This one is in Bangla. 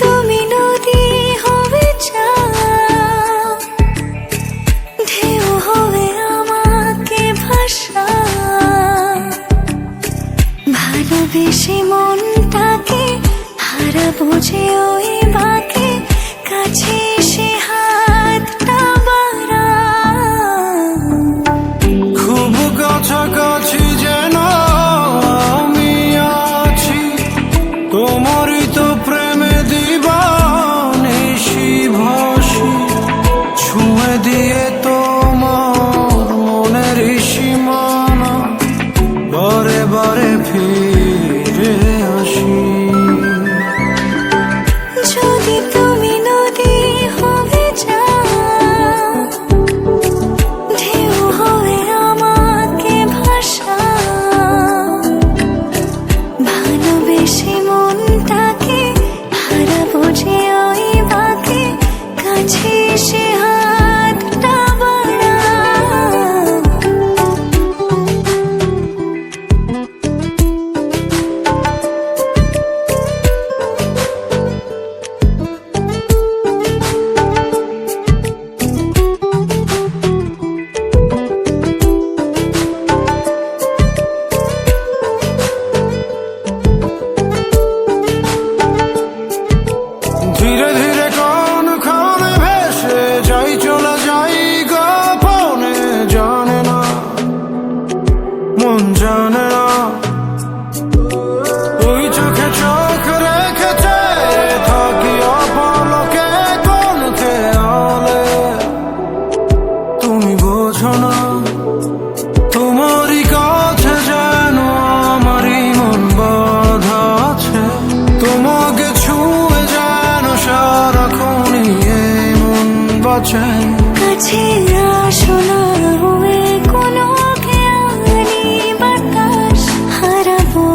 তুমি নদী হবে হবে আমাকে ভাষা। মনটাকে হারা বুঝে ওই বাকে কাছে বোঝো না তোমারই কাছে যেন আমারই মন বাধা আছে। তোমাকে ছুঁয়ে যেন সারাক্ষণই মন বাঁচে। কাছে না হয়ে কোনো খেয়ালি বাতাস হারাবো।